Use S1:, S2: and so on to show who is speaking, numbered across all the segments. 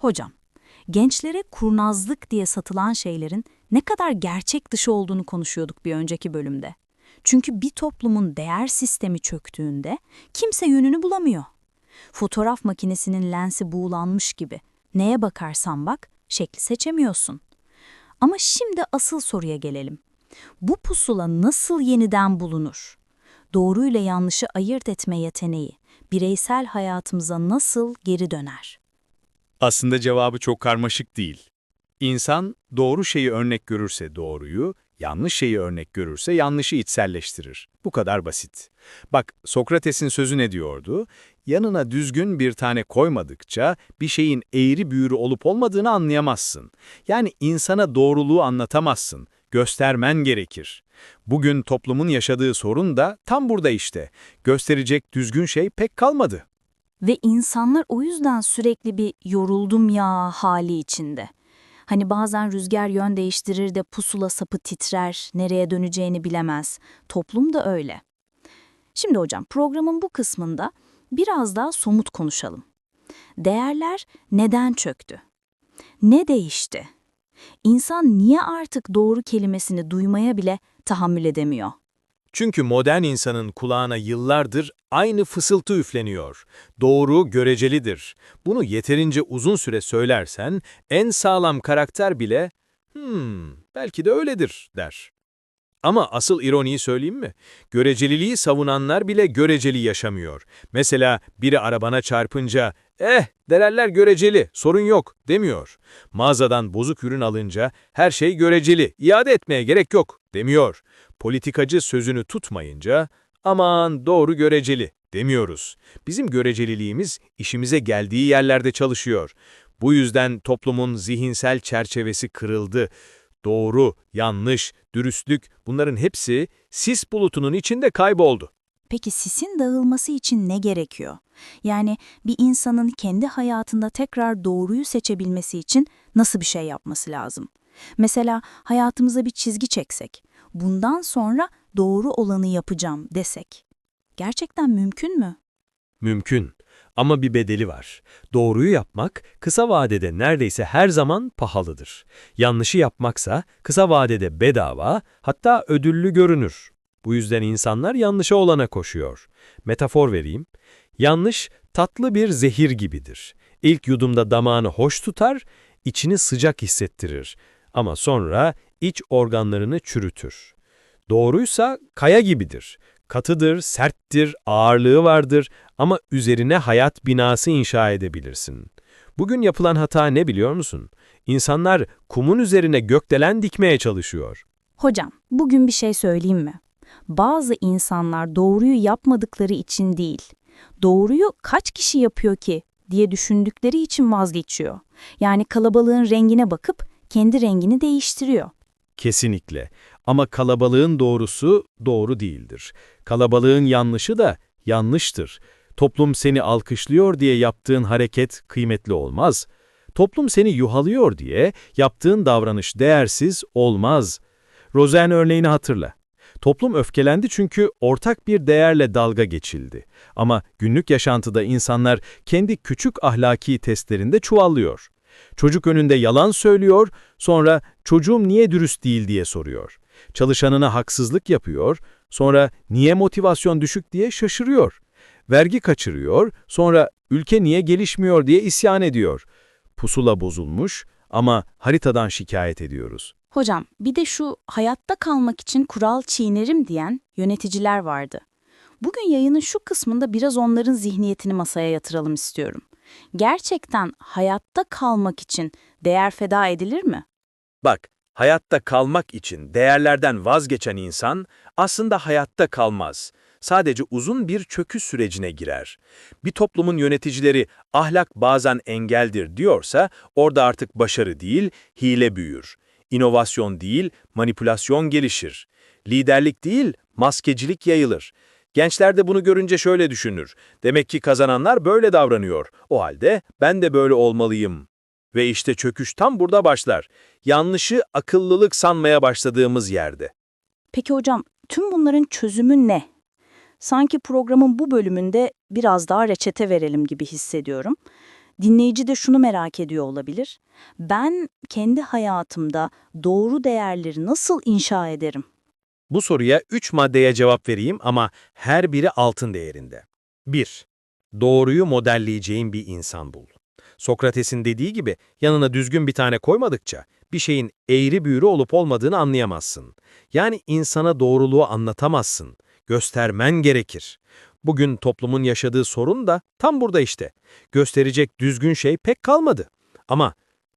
S1: Hocam, gençlere kurnazlık diye satılan şeylerin ne kadar gerçek dışı olduğunu konuşuyorduk bir önceki bölümde. Çünkü bir toplumun değer sistemi çöktüğünde kimse yönünü bulamıyor. Fotoğraf makinesinin lensi buğulanmış gibi. Neye bakarsan bak, şekli seçemiyorsun. Ama şimdi asıl soruya gelelim. Bu pusula nasıl yeniden bulunur? Doğruyla yanlışı ayırt etme yeteneği bireysel hayatımıza nasıl geri döner?
S2: Aslında cevabı çok karmaşık değil. İnsan doğru şeyi örnek görürse doğruyu, yanlış şeyi örnek görürse yanlışı içselleştirir. Bu kadar basit. Bak Sokrates'in sözü ne diyordu? Yanına düzgün bir tane koymadıkça bir şeyin eğri büğrü olup olmadığını anlayamazsın. Yani insana doğruluğu anlatamazsın, göstermen gerekir. Bugün toplumun yaşadığı sorun da tam burada işte. Gösterecek düzgün şey pek kalmadı.
S1: Ve insanlar o yüzden sürekli bir yoruldum ya hali içinde. Hani bazen rüzgar yön değiştirir de pusula sapı titrer, nereye döneceğini bilemez. Toplum da öyle. Şimdi hocam programın bu kısmında biraz daha somut konuşalım. Değerler neden çöktü? Ne değişti? İnsan niye artık doğru kelimesini duymaya bile tahammül edemiyor?
S3: Çünkü modern insanın kulağına yıllardır aynı fısıltı üfleniyor. Doğru görecelidir. Bunu yeterince uzun süre söylersen en sağlam karakter bile "Hmm, belki de öyledir." der. Ama asıl ironiyi söyleyeyim mi? Göreceliliği savunanlar bile göreceli yaşamıyor. Mesela biri arabana çarpınca, eh değerler göreceli, sorun yok demiyor. Mağazadan bozuk ürün alınca her şey göreceli, iade etmeye gerek yok demiyor. Politikacı sözünü tutmayınca, aman doğru göreceli demiyoruz. Bizim göreceliliğimiz işimize geldiği yerlerde çalışıyor. Bu yüzden toplumun zihinsel çerçevesi kırıldı. Doğru, yanlış, dürüstlük bunların hepsi sis bulutunun içinde kayboldu.
S1: Peki sisin dağılması için ne gerekiyor? Yani bir insanın kendi hayatında tekrar doğruyu seçebilmesi için nasıl bir şey yapması lazım? Mesela hayatımıza bir çizgi çeksek, bundan sonra doğru olanı yapacağım desek. Gerçekten mümkün mü?
S3: Mümkün. Ama bir bedeli var. Doğruyu yapmak kısa vadede neredeyse her zaman pahalıdır. Yanlışı yapmaksa kısa vadede bedava, hatta ödüllü görünür. Bu yüzden insanlar yanlışa olana koşuyor. Metafor vereyim. Yanlış tatlı bir zehir gibidir. İlk yudumda damağını hoş tutar, içini sıcak hissettirir. Ama sonra iç organlarını çürütür. Doğruysa kaya gibidir. Katıdır, serttir, ağırlığı vardır ama üzerine hayat binası inşa edebilirsin. Bugün yapılan hata ne biliyor musun? İnsanlar kumun üzerine gökdelen dikmeye çalışıyor.
S1: Hocam, bugün bir şey söyleyeyim mi? Bazı insanlar doğruyu yapmadıkları için değil, doğruyu kaç kişi yapıyor ki diye düşündükleri için vazgeçiyor. Yani kalabalığın rengine bakıp kendi rengini değiştiriyor.
S3: Kesinlikle. Ama kalabalığın doğrusu doğru değildir. Kalabalığın yanlışı da yanlıştır. Toplum seni alkışlıyor diye yaptığın hareket kıymetli olmaz. Toplum seni yuhalıyor diye yaptığın davranış değersiz olmaz. Rosen örneğini hatırla. Toplum öfkelendi çünkü ortak bir değerle dalga geçildi. Ama günlük yaşantıda insanlar kendi küçük ahlaki testlerinde çuvallıyor. Çocuk önünde yalan söylüyor, sonra çocuğum niye dürüst değil diye soruyor. Çalışanına haksızlık yapıyor, sonra niye motivasyon düşük diye şaşırıyor. Vergi kaçırıyor, sonra ülke niye gelişmiyor diye isyan ediyor. Pusula bozulmuş ama haritadan şikayet ediyoruz.
S1: Hocam, bir de şu hayatta kalmak için kural çiğnerim diyen yöneticiler vardı. Bugün yayının şu kısmında biraz onların zihniyetini masaya yatıralım istiyorum. Gerçekten hayatta kalmak için değer feda edilir mi?
S3: Bak, hayatta kalmak için değerlerden vazgeçen insan aslında hayatta kalmaz. Sadece uzun bir çöküş sürecine girer. Bir toplumun yöneticileri ahlak bazen engeldir diyorsa orada artık başarı değil, hile büyür. İnovasyon değil, manipülasyon gelişir. Liderlik değil, maskecilik yayılır. Gençler de bunu görünce şöyle düşünür. Demek ki kazananlar böyle davranıyor. O halde ben de böyle olmalıyım. Ve işte çöküş tam burada başlar. Yanlışı akıllılık sanmaya başladığımız yerde.
S1: Peki hocam, tüm bunların çözümü ne? Sanki programın bu bölümünde biraz daha reçete verelim gibi hissediyorum. Dinleyici de şunu merak ediyor olabilir. Ben kendi hayatımda doğru değerleri nasıl inşa ederim?
S3: Bu soruya 3 maddeye cevap vereyim ama her biri altın değerinde. 1. Doğruyu modelleyeceğin bir insan bul. Sokrates'in dediği gibi yanına düzgün bir tane koymadıkça bir şeyin eğri büğrü olup olmadığını anlayamazsın. Yani insana doğruluğu anlatamazsın. Göstermen gerekir. Bugün toplumun yaşadığı sorun da tam burada işte. Gösterecek düzgün şey pek kalmadı. Ama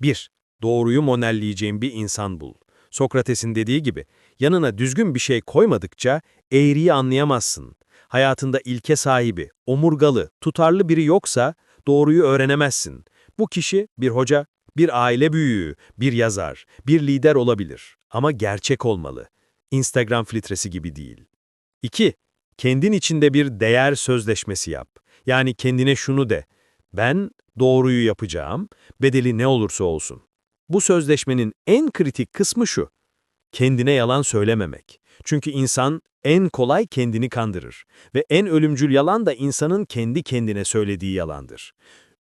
S3: 1. Doğruyu modelleyeceğin bir insan bul. Sokrates'in dediği gibi yanına düzgün bir şey koymadıkça eğriyi anlayamazsın. Hayatında ilke sahibi, omurgalı, tutarlı biri yoksa doğruyu öğrenemezsin. Bu kişi bir hoca, bir aile büyüğü, bir yazar, bir lider olabilir. Ama gerçek olmalı. Instagram filtresi gibi değil. 2. Kendin içinde bir değer sözleşmesi yap. Yani kendine şunu de. Ben doğruyu yapacağım, bedeli ne olursa olsun. Bu sözleşmenin en kritik kısmı şu. Kendine yalan söylememek. Çünkü insan en kolay kendini kandırır ve en ölümcül yalan da insanın kendi kendine söylediği yalandır.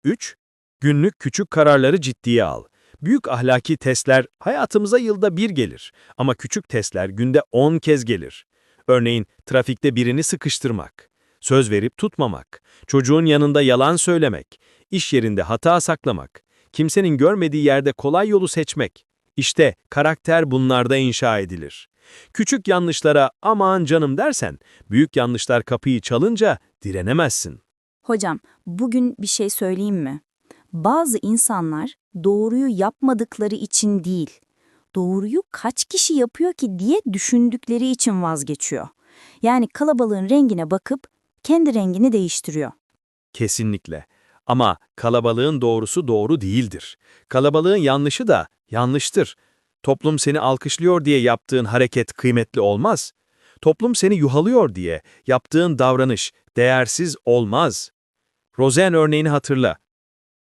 S3: 3. Günlük küçük kararları ciddiye al. Büyük ahlaki testler hayatımıza yılda bir gelir ama küçük testler günde 10 kez gelir. Örneğin trafikte birini sıkıştırmak, söz verip tutmamak, çocuğun yanında yalan söylemek, iş yerinde hata saklamak, kimsenin görmediği yerde kolay yolu seçmek. İşte karakter bunlarda inşa edilir. Küçük yanlışlara aman canım dersen, büyük yanlışlar kapıyı çalınca direnemezsin.
S1: Hocam, bugün bir şey söyleyeyim mi? Bazı insanlar doğruyu yapmadıkları için değil, doğruyu kaç kişi yapıyor ki diye düşündükleri için vazgeçiyor. Yani kalabalığın rengine bakıp kendi rengini değiştiriyor.
S3: Kesinlikle. Ama kalabalığın doğrusu doğru değildir. Kalabalığın yanlışı da yanlıştır. Toplum seni alkışlıyor diye yaptığın hareket kıymetli olmaz. Toplum seni yuhalıyor diye yaptığın davranış değersiz olmaz. Rosen örneğini hatırla.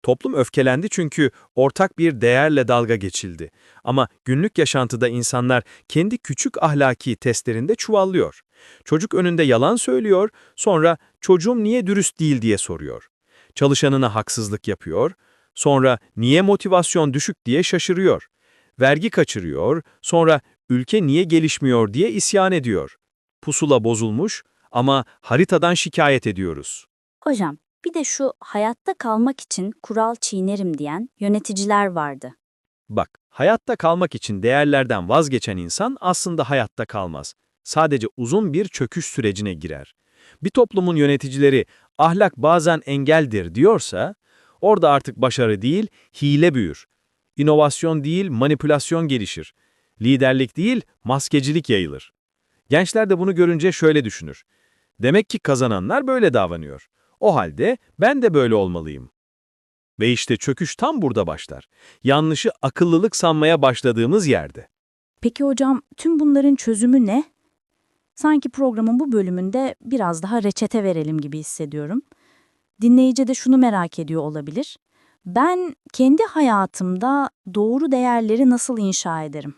S3: Toplum öfkelendi çünkü ortak bir değerle dalga geçildi. Ama günlük yaşantıda insanlar kendi küçük ahlaki testlerinde çuvallıyor. Çocuk önünde yalan söylüyor, sonra çocuğum niye dürüst değil diye soruyor. Çalışanına haksızlık yapıyor, sonra niye motivasyon düşük diye şaşırıyor. Vergi kaçırıyor, sonra ülke niye gelişmiyor diye isyan ediyor. Pusula bozulmuş ama haritadan şikayet ediyoruz.
S1: Hocam, bir de şu hayatta kalmak için kural çiğnerim diyen yöneticiler vardı.
S3: Bak, hayatta kalmak için değerlerden vazgeçen insan aslında hayatta kalmaz. Sadece uzun bir çöküş sürecine girer. Bir toplumun yöneticileri ahlak bazen engeldir diyorsa, orada artık başarı değil, hile büyür. İnovasyon değil, manipülasyon gelişir. Liderlik değil, maskecilik yayılır. Gençler de bunu görünce şöyle düşünür. Demek ki kazananlar böyle davranıyor. O halde ben de böyle olmalıyım. Ve işte çöküş tam burada başlar. Yanlışı akıllılık sanmaya başladığımız yerde.
S1: Peki hocam, tüm bunların çözümü ne? Sanki programın bu bölümünde biraz daha reçete verelim gibi hissediyorum. Dinleyici de şunu merak ediyor olabilir. Ben kendi hayatımda doğru değerleri nasıl inşa ederim?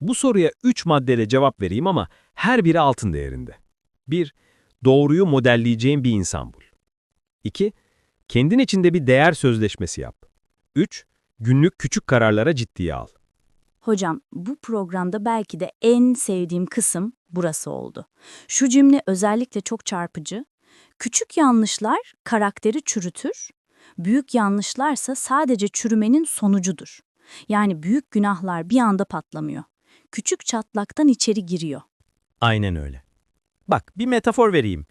S3: Bu soruya 3 maddeyle cevap vereyim ama her biri altın değerinde. 1. Doğruyu modelleyeceğin bir insan bul. 2. Kendin içinde bir değer sözleşmesi yap. 3. Günlük küçük kararlara ciddiye al.
S1: Hocam, bu programda belki de en sevdiğim kısım burası oldu. Şu cümle özellikle çok çarpıcı. Küçük yanlışlar karakteri çürütür, büyük yanlışlarsa sadece çürümenin sonucudur. Yani büyük günahlar bir anda patlamıyor. Küçük çatlaktan içeri giriyor.
S4: Aynen öyle. Bak bir metafor vereyim.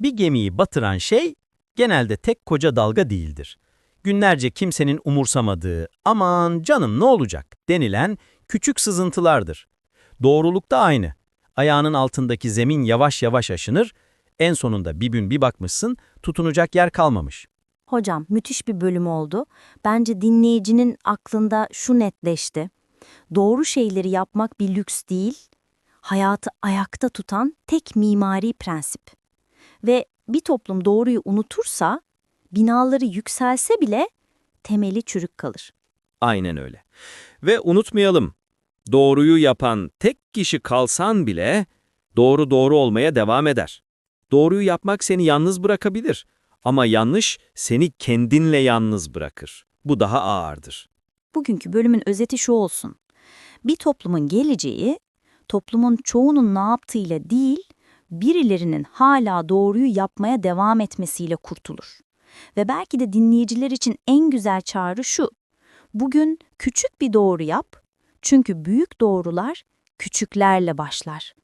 S4: Bir gemiyi batıran şey genelde tek koca dalga değildir. Günlerce kimsenin umursamadığı, aman canım ne olacak denilen küçük sızıntılardır. Doğruluk da aynı. Ayağının altındaki zemin yavaş yavaş aşınır, en sonunda bir gün bir bakmışsın tutunacak yer kalmamış.
S1: Hocam, müthiş bir bölüm oldu. Bence dinleyicinin aklında şu netleşti. Doğru şeyleri yapmak bir lüks değil, hayatı ayakta tutan tek mimari prensip. Ve bir toplum doğruyu unutursa, binaları yükselse bile temeli çürük kalır.
S3: Aynen öyle. Ve unutmayalım, doğruyu yapan tek kişi kalsan bile doğru doğru olmaya devam eder. Doğruyu yapmak seni yalnız bırakabilir Ama yanlış seni kendinle yalnız bırakır. Bu daha ağırdır.
S1: Bugünkü bölümün özeti şu olsun. Bir toplumun geleceği, toplumun çoğunun ne yaptığıyla değil, birilerinin hala doğruyu yapmaya devam etmesiyle kurtulur. Ve belki de dinleyiciler için en güzel çağrı şu. Bugün küçük bir doğru yap, çünkü büyük doğrular küçüklerle başlar.